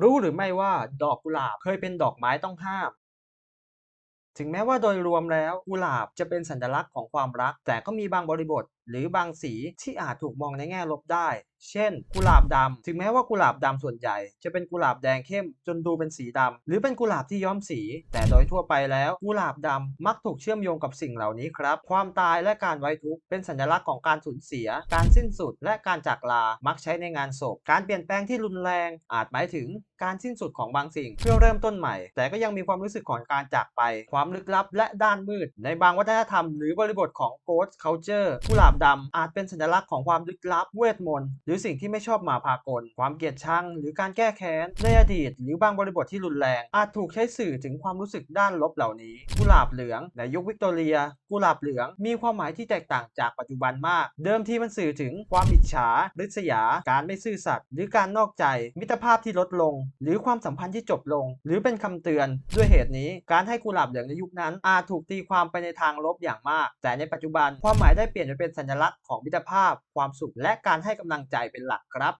รู้หรือไม่ว่าดอกกุหลาบเคยเป็นดอกไม้ต้องห้าม ถึงแม้ว่าโดยรวมแล้วกุหลาบจะเป็นสัญลักษณ์ของความรัก แต่ก็มีบางบริบท หรือบางสีที่อาจถูกมองในแง่ลบได้ เช่น กุหลาบดำถึงแม้ว่ากุหลาบดำส่วนใหญ่ จะเป็นกุหลาบแดงเข้ม จนดูเป็นสีดำหรือเป็นกุหลาบที่ย้อมสี แต่โดยทั่วไปแล้ว กุหลาบดำมักถูกเชื่อมโยงกับสิ่งเหล่านี้ครับ ความตายและการไว้ทุกข์เป็นสัญลักษณ์ของการสูญเสีย การสิ้นสุด และการจากลามักใช้ในงานศพ การเปลี่ยนแปลงที่รุนแรง อาจหมายถึงการสิ้นสุดของบางสิ่ง เพื่อเริ่มต้นใหม่ แต่ก็ยังมีความรู้สึกของการจากไปความความลึกลับและด้านมืด ในบางวัฒนธรรมหรือบริบทของ Ghost Culture กุหลาบดำอาจเป็นสัญลักษณ์ของความลึกลับเวทมนต์หรือสิ่งที่ไม่ชอบมาพากล ความเกลียดชังหรือการแก้แค้นในอดีต หรือบางบริบทที่รุนแรง อาจถูกใช้สื่อถึงความรู้สึกด้านลบเหล่านี้ กุหลาบเหลืองในยุควิกตอเรีย กุหลาบเหลืองมีความหมายที่แตกต่างจากปัจจุบันมาก เดิมที่มันสื่อถึงความอิจฉาริษยา การไม่ซื่อสัตย์หรือการนอกใจ มิตรภาพที่ลดลง หรือความสัมพันธ์ที่จบลง หรือเป็นคำเตือน ด้วยเหตุนี้การให้กุหลาบเหลืองในยุคนั้น อาจถูกตีความไปในทางลบอย่างมาก แต่ในปัจจุบันความหมายได้เปลี่ยนไปเป็นสัญลักษณ์ของมิตรภาพ ความสุขและการให้กำลังใจเป็นหลักครับ